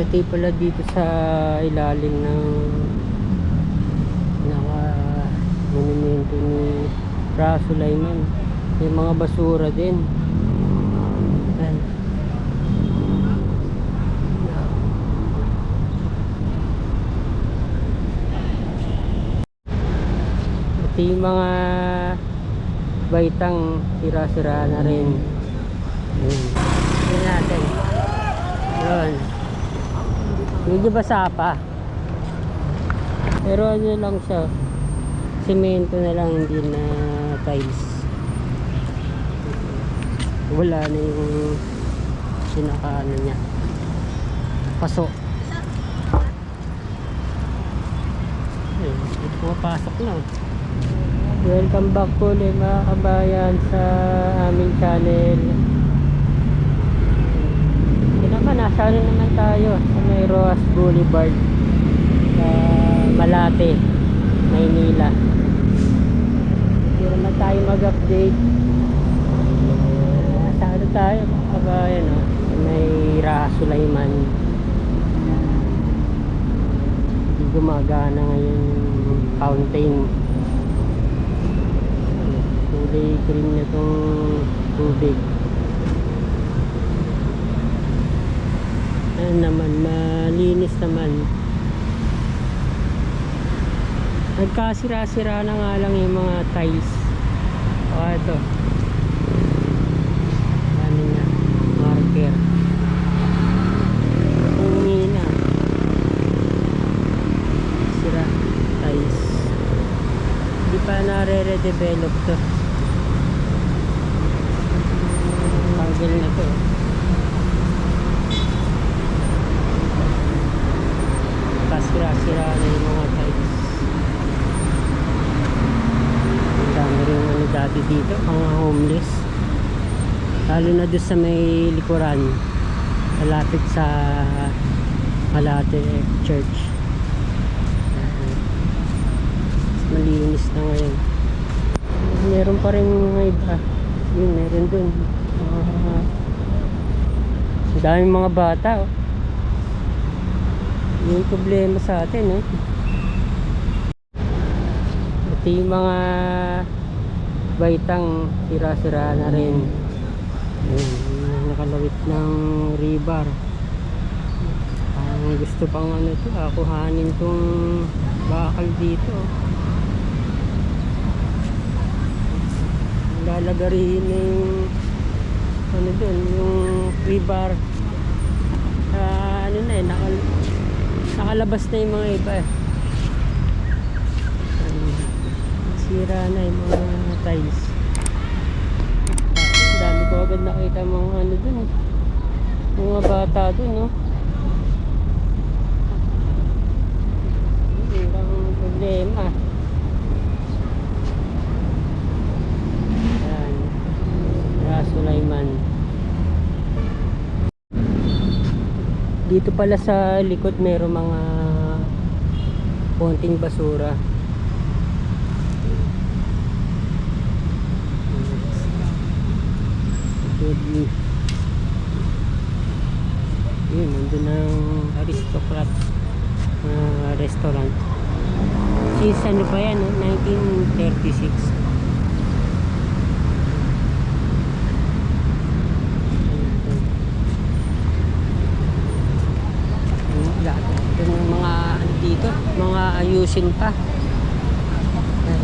Pati pala dito sa ilalim ng naka monumento ni Ra Sulaiman. May mga basura din. Ayan. Pati yung mga baitang sira-sira na rin. Ayan. Tingnan natin. Yun. Medyo basa pa. Pero ano lang siya. Semento na lang, hindi na tiles. Wala na yung pinaka ano niya. Paso. Ayun, pumapasok na. Welcome back po ulit mga kabayan sa aming channel. Hindi naman, nasa ano naman tayo may Roas Boulevard sa Malate, Maynila. Hindi naman tayo mag-update. Nasa ano tayo mga kabayan, no? sa may Ra Sulaiman. Hindi gumagana ngayon fountain. Kulay green na itong tubig. Ayan naman, malinis naman. Nagkasira-sira na nga lang yung mga tiles. O ito. Ano niya? Marker. Pungi na. Sira. Tiles. Hindi pa na-re-redevelop to. Tanggal na to. Kasira-sira na yung mga tiles. Ang dami rin ano dati dito, mga homeless. Lalo na doon sa may likuran. Malapit sa Malate Church. Malinis na ngayon. Meron pa rin mga iba. Yun, meron dun. Uh, ang daming mga bata. Oh. Yun yung problema sa atin. Eh. Pati yung mga baitang sira-sira na rin. Yun, nakalawit ng rebar. Ang gusto pang ano to, ah, kuhanin tong bakal dito. Lalagarin na yung ano dun, yung rebar. Ah, ano na eh, nakal nakalabas na yung mga iba eh. Sira na yung mga tiles. Dami ko agad nakita mga ano dun eh. Mga bata dun no. Hindi lang problema. Yan. Ra Sulaiman. Dito pala sa likod meron mga konting basura. Goodly. Yun, nandun ang aristocrat na restaurant. Since ano pa yan, no? 1936. Ayan, lahat ito ng mga ano dito, mga ayusin pa. Ayan.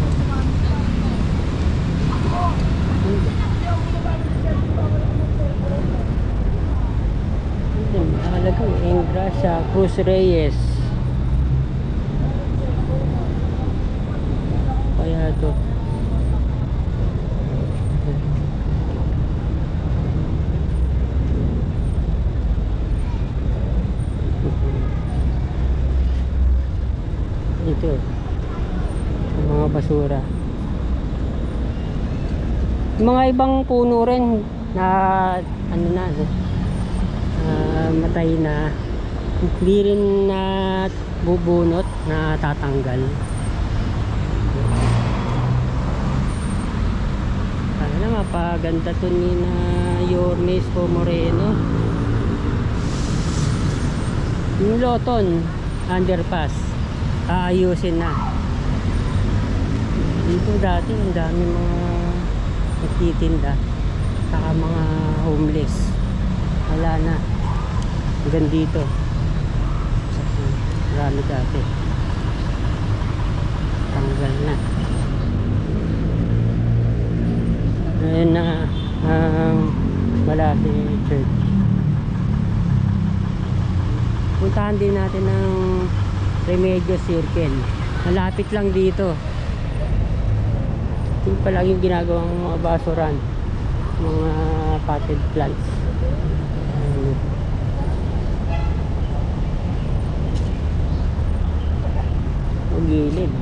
Ito, nakalagay, Engracia Cruz Reyes. Kaya ito. Ito. Yung mga basura. Mga ibang puno rin na ano na? Ah, matay na rin na bubunot na tatanggal sana na mapaganda to ni na Yormes o Moreno Yung Loton, underpass, aayusin na. Dito dati, ang dami mga nagtitinda. Saka mga homeless. Wala na. Hanggang dito. Marami dati. Tanggal na. Ayan na ang Malate Church. Puntahan din natin ng Remedios Circle. Malapit lang dito. Yung palagi ginagawang mga basuran. Mga potted plants. Ayan. O gilid.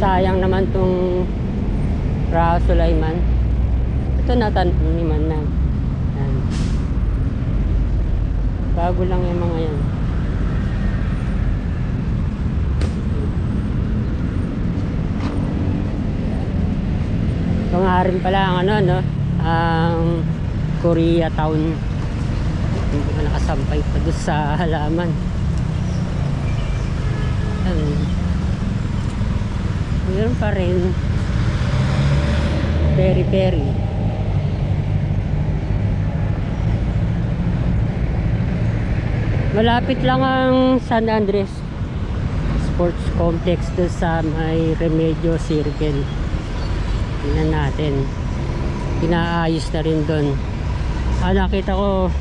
Sayang naman tong Ra Sulaiman. Ito nataniman na. Yan. Bago lang yung mga yan. Ito nga rin pala ang ano, no? Ang Korea Town. Hindi ko nakasampay pa doon sa halaman. Ayun. Meron pa rin. Peri peri. Malapit lang ang San Andres Sports Complex doon sa may Remedio Circle. Tingnan natin. Pinaayos na rin doon. Ah, nakita ko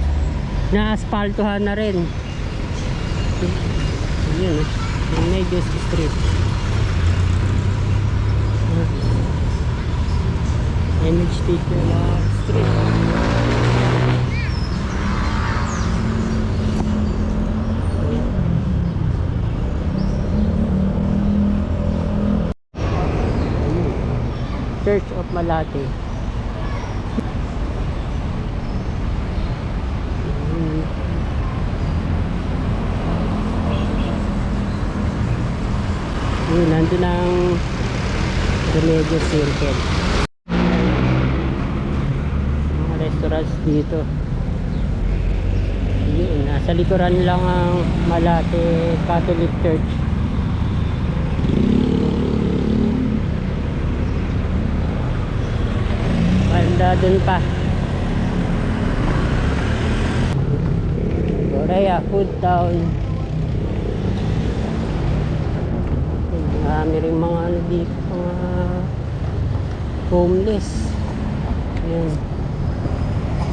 na-asphaltohan na rin. Yun, eh. Remedio Street. MHT Kuala Street. Church of Malate. Yun, nandun ang Remedio Circle. Mga restaurants dito. Yun, nasa likuran lang ang Malate Catholic Church. Banda dun pa. Korea Food Town. Marami rin mga ano dito, mga homeless. Yun.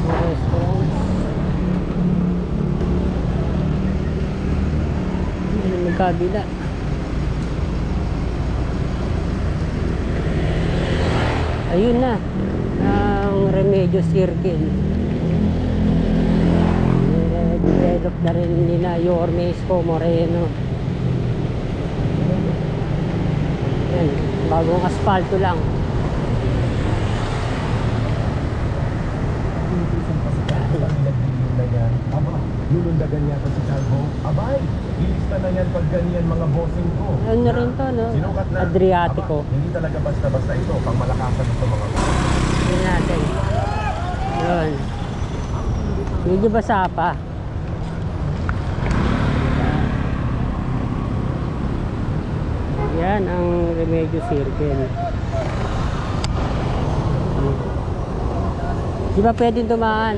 Mga restaurants. Yun, magkabila. Ayun na. Ang Remedio Circle. Develop na rin nila Yorme Isko Moreno. Yan, bagong asfalto lang. Aba, lulundagan yata si Calvo. Abay, ilista na yan pag ganyan mga bossing ko. Ano rin to, no? Sinukat na. Adriatico. Aba, hindi talaga basta-basta ito. Pang malakasan ito mga Yun natin. Yun. Medyo basa pa. Yan ang Remedio Circle. Di ba pwedeng dumaan?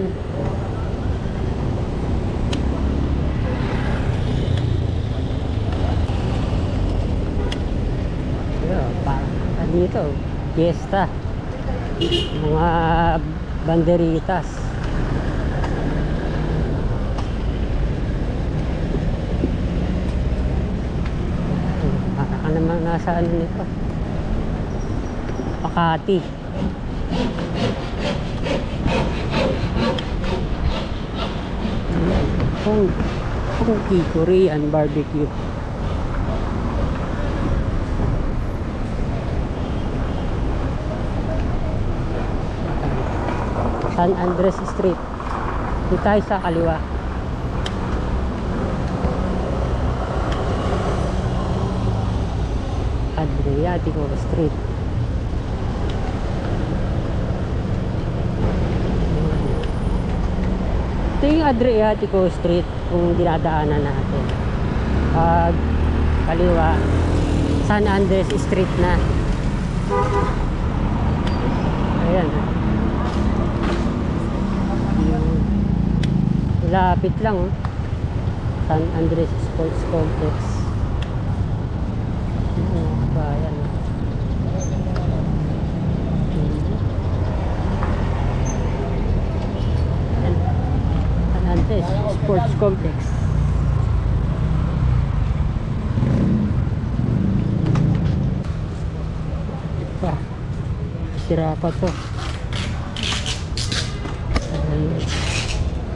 Parang ano dito, fiesta. Mga banderitas. Naman nasa ano nito. Pakati. Kung Funky Korean barbecue. San Andres Street. Dito tayo sa kaliwa. Adriatico Street. Ito yung Adriatico Street kung dinadaanan natin. Pag kaliwa, San Andres Street na. Ayan. Lapit lang oh. San Andres Sports Complex. Bayan. Andres Sports Complex. Pa. Sira pa to.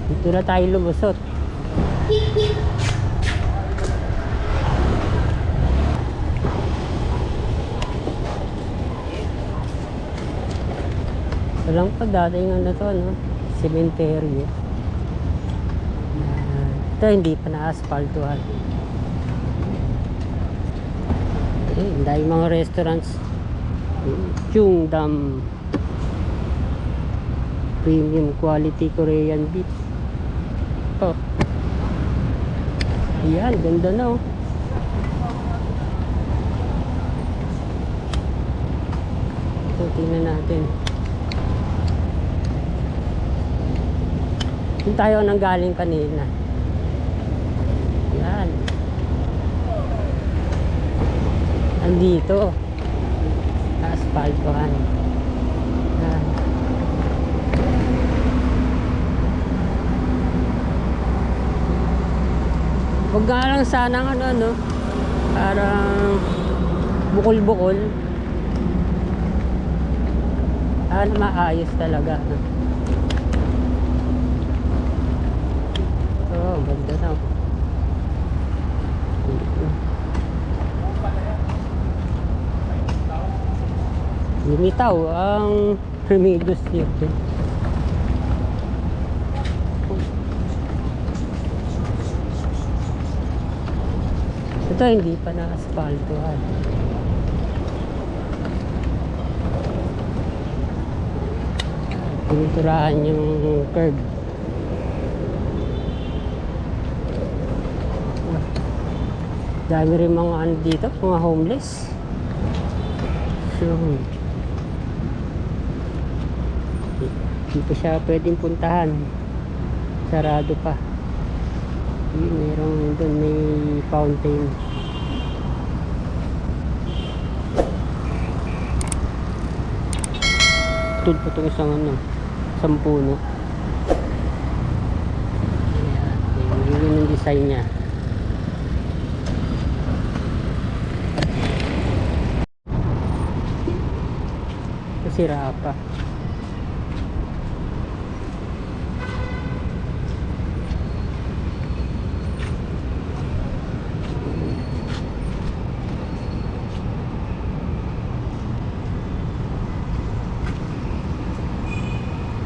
Dito na tayo lumusot. Walang pa dating ano to, no? Cemetery. Ah, ito hindi pa na-asphaltuhan. Eh, dahil mga restaurants. Chungdam. Premium quality Korean beef. Oh. Ayan, ganda na oh. Tingnan natin. Kung tayo nang galing kanina. Yan. Andito. Asphaltohan. Yan. Huwag nga lang sanang ano, ano, parang bukol-bukol. Ano maayos talaga. No? Oh, ganda na. Lumitaw ang Remedios dito. Ito hindi pa na asphaltohan. Piniturahan yung curb. Dami rin mga ano dito, mga homeless. So, hindi pa siya pwedeng puntahan. Sarado pa. Mayroong doon may fountain. Tud pa itong isang ano, isang puno. Ayan, yun yung design niya. Sira pa.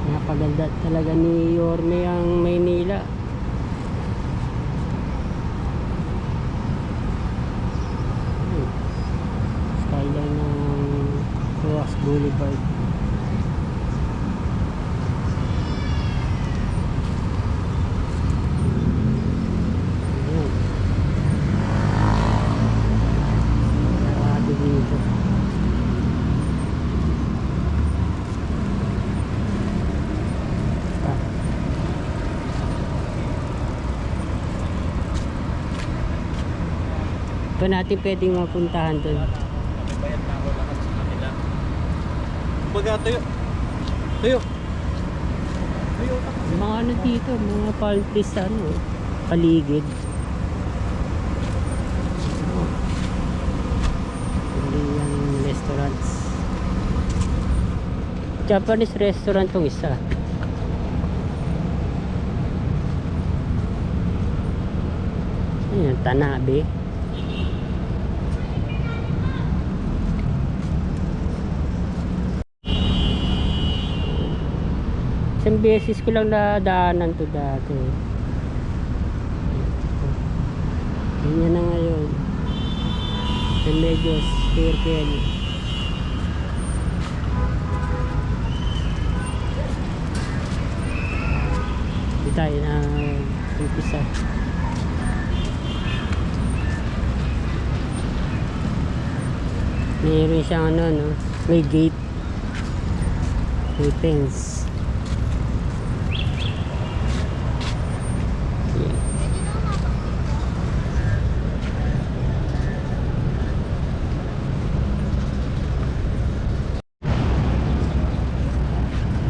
Napaganda talaga ni Yorme ang Maynila. Hmm. Skyline ng Roas Boulevard. Ito natin pwedeng mapuntahan doon. Bayad na ako lahat sa kanila. Baga, tuyo. Tuyo. Tuyo. Mga ano dito, mga paltis ano, paligid. Oh. Restaurants. Japanese restaurant tong isa. Ayan, Tanabe. Isang beses ko lang nadaanan to dati. Ganyan na ngayon. Remedios, Circle. Doon tayo na umpisa. Mayroon siyang ano, no? May gate. May fence.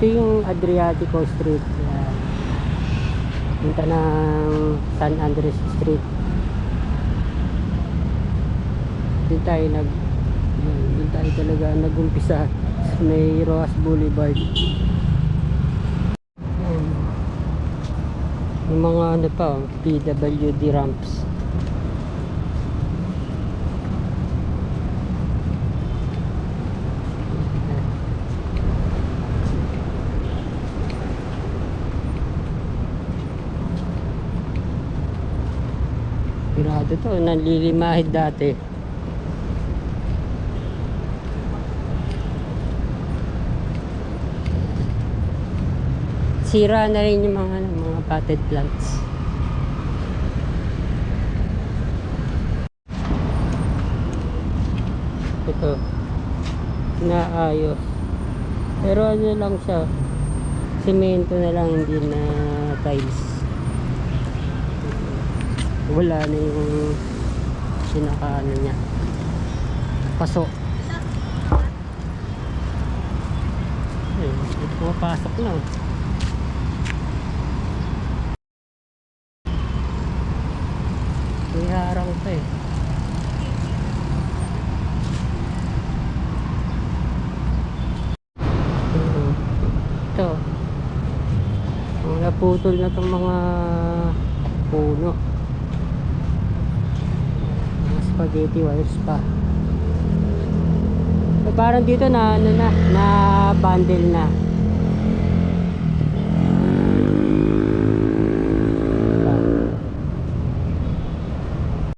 Ito yung Adriatico Street. Yan. Punta ng San Andres Street. Doon tayo nag doon tayo talaga nagumpisa sa may Roas Boulevard. Yung mga ano pa, PWD ramps. Pirado to, nanlilimahid dati. Sira na rin yung mga, ano, mga potted plants. Ito. Naayos. Pero ano lang siya. Semento na lang, hindi na tiles. Wala na yung pinaka ano niya. Paso. Ayun, pumapasok na. oh. May harang pa eh. Oo. Ito. Naputol na itong mga puno. Spaghetti wires pa. Eh, parang dito na ano na, na bundle na.